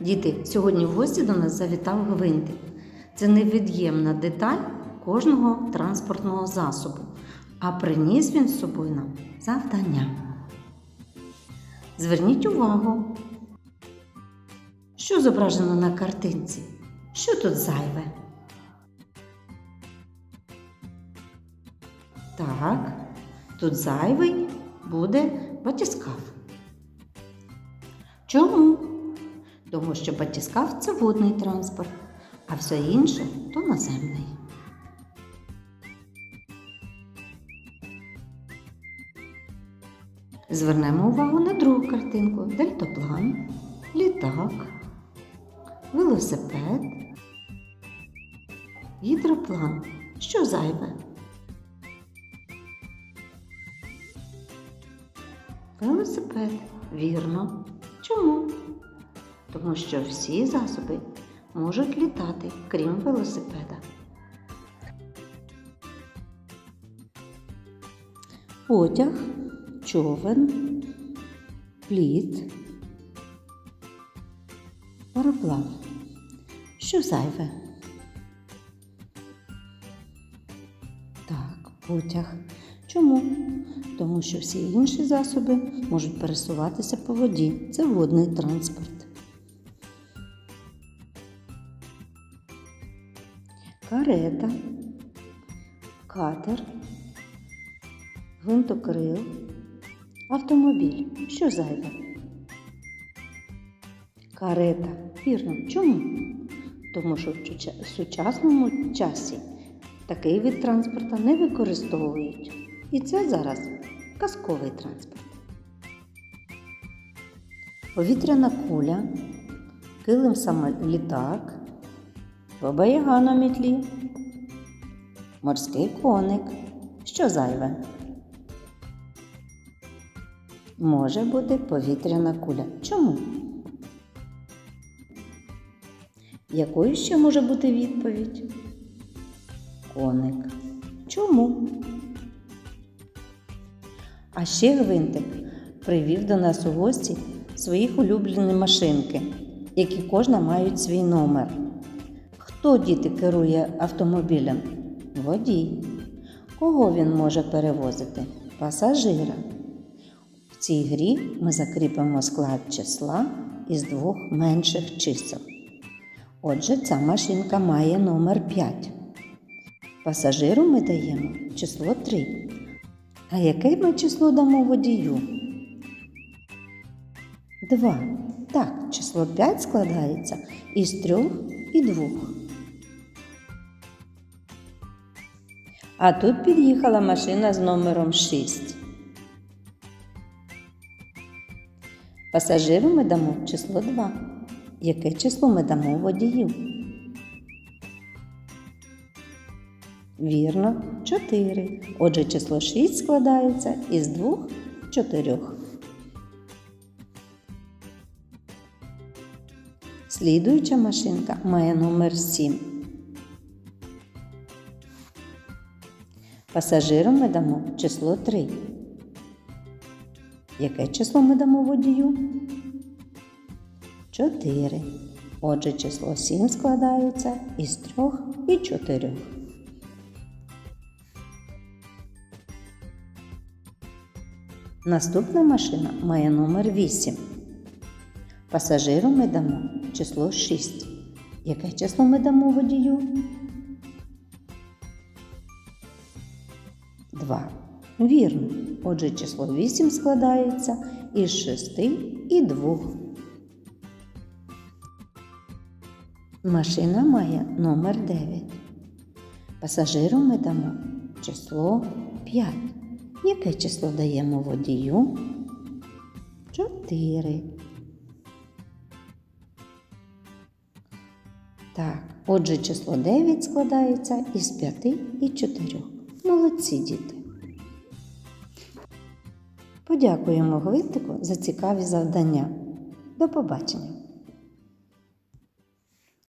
Діти, сьогодні в гості до нас завітав гвинтик. Це невід'ємна деталь кожного транспортного засобу. А приніс він з собою нам завдання. Зверніть увагу, що зображено на картинці? Що тут зайве? Так, тут зайвий буде батіскаф. Чому? Тому що батіскаф це водний транспорт, а все інше то наземний. Звернемо увагу на другу картинку: дельтаплан, літак, велосипед, гідроплан. Що зайве? Велосипед. Вірно. Чому? Тому що всі засоби можуть літати, крім велосипеда. Потяг, човен, плід, пароплав. Що зайве? Так, потяг. Чому? Тому що всі інші засоби можуть пересуватися по воді. Це водний транспорт. Карета, катер, гвинтокрил, автомобіль. Що зайве? Карета. Вірно. Чому? Тому що в сучасному часі такий вид транспорту не використовують. І це зараз казковий транспорт. Повітряна куля, килим самолітак, баба на мітлі, морський коник. Що зайве? Може бути повітряна куля. Чому? Якою ще може бути відповідь? Коник. Чому? А ще гвинтик привів до нас у гості своїх улюблені машинки, які кожна мають свій номер. Хто діти керує автомобілем? Водій. Кого він може перевозити? Пасажира. В цій грі ми закріпимо склад числа із двох менших чисел. Отже, ця машинка має номер 5. Пасажиру ми даємо число 3. А яке ми число дамо водію? 2. Так, число 5 складається із 3 і 2. А тут під'їхала машина з номером 6. Пасажиру ми дамо число 2. Яке число ми дамо водію? Вірно, 4. Отже, число 6 складається із двох чотирьох. Слідуюча машинка має номер 7. Пасажиру ми дамо число 3. Яке число ми дамо водію? 4. Отже, число 7 складається із 3 і 4. Наступна машина має номер 8. Пасажиру ми дамо число 6. Яке число ми дамо водію? 2. Вірно. Отже, число 8 складається із 6 і 2. Машина має номер 9. Пасажиру ми дамо число 5. Яке число даємо водію? 4. Так, отже, число 9 складається із 5 і 4. Молодці діти. Подякуємо Гвинтику за цікаві завдання. До побачення!